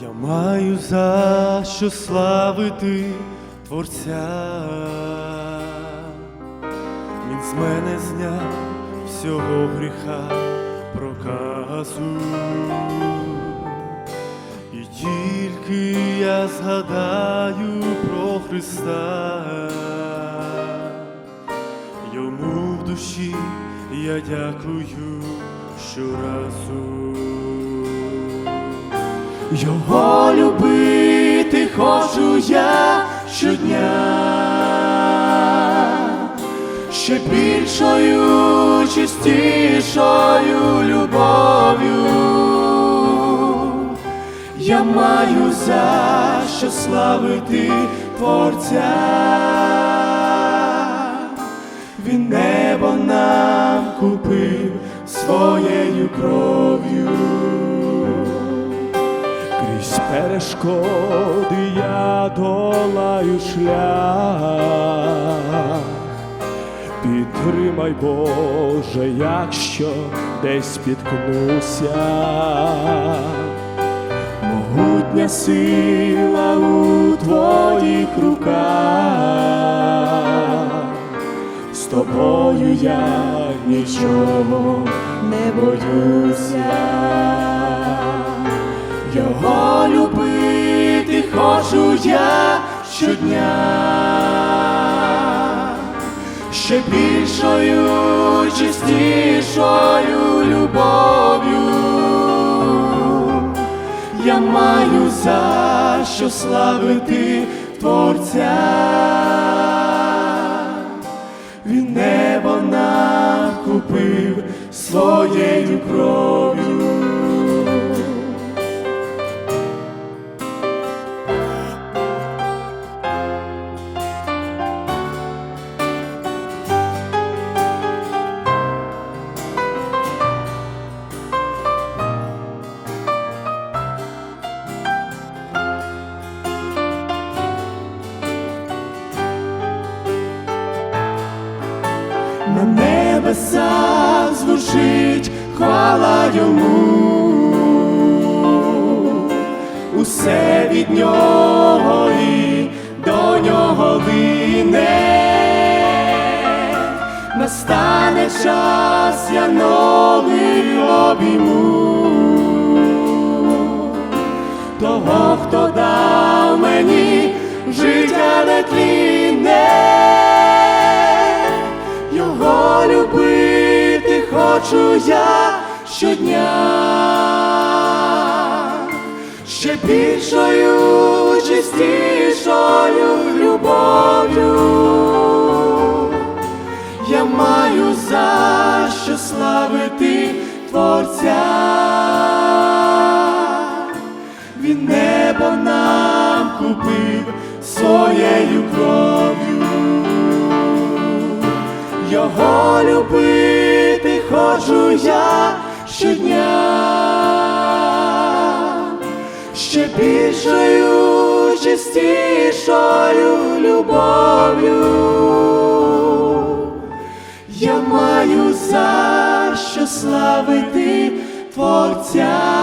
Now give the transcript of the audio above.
Я маю за що славити творця, він з мене зняв всього гріха проказу. І тільки я згадаю про Христа, йому в душі я дякую щоразу. Його любити хочу я щодня, ще більшою, чистішою любов'ю. Я маю за що славити Творця. Він небо нам купив своєю кров'ю. Крізь перешкоди я долаю шлях. Підтримай, Боже, якщо десь спіткнуся. Могутня сила у твоїх руках. З тобою я нічого не боюся. Його любити хочу я щодня, ще більшою, чистішою любов'ю. Я маю за що славити Творця. Звучить хвала йому, усе від нього і до нього лине, настане час, я новий обійму. Того, хто дав мені життя його хочу я щодня, ще більшою, чистішою любов'ю. Я маю за що славити Творця. Він небо нам купив своєю кров'ю. Його любити хочу я щодня, ще більшою, чистішою любов'ю. Я маю за що славити Творця.